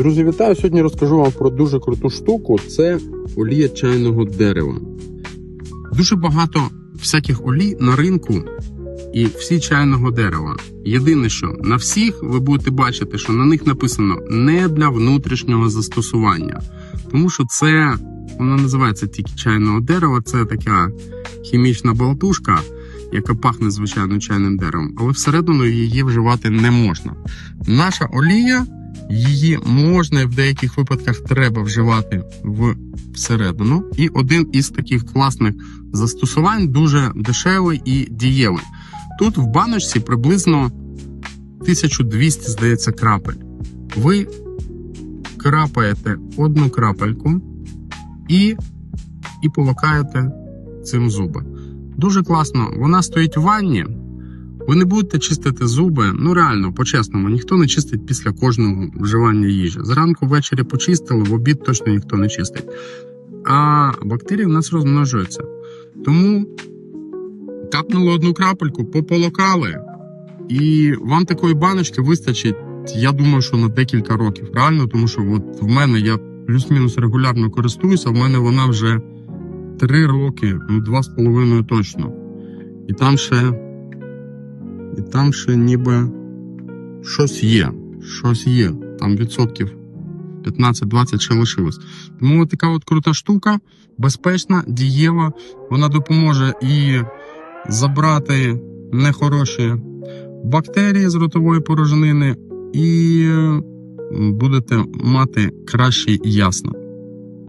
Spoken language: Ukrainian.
Друзі, вітаю! Сьогодні розкажу вам про дуже круту штуку. Це олія чайного дерева. Дуже багато всяких олій на ринку і всі чайного дерева. Єдине, що на всіх ви будете бачити, що на них написано не для внутрішнього застосування, тому що це вона називається тільки чайного дерева. Це така хімічна болтушка, яка пахне звичайно чайним деревом, але всередину її вживати не можна. Наша олія. Її можна і в деяких випадках треба вживати всередину. І один із таких класних застосувань дуже дешевий і дієвий. Тут в баночці приблизно 1200, здається, крапель. Ви крапаєте одну крапельку і, і полакаєте цим зуби. Дуже класно, вона стоїть в ванні. Ви не будете чистити зуби, ну реально, по-чесному, ніхто не чистить після кожного вживання їжі. Зранку ввечері почистили, в обід точно ніхто не чистить. А бактерії в нас розмножуються. Тому капнули одну крапельку, пополокали, і вам такої баночки вистачить, я думаю, що на декілька років. Реально, тому що от в мене я плюс-мінус регулярно користуюся, в мене вона вже три роки, ну два з половиною точно. І там ще. І там ще ніби щось є. Щось є. Там відсотків 15-20 ще лишилось. Тому така от крута штука, безпечна, дієва. Вона допоможе і забрати нехороші бактерії з ротової порожнини, і будете мати краще і ясно.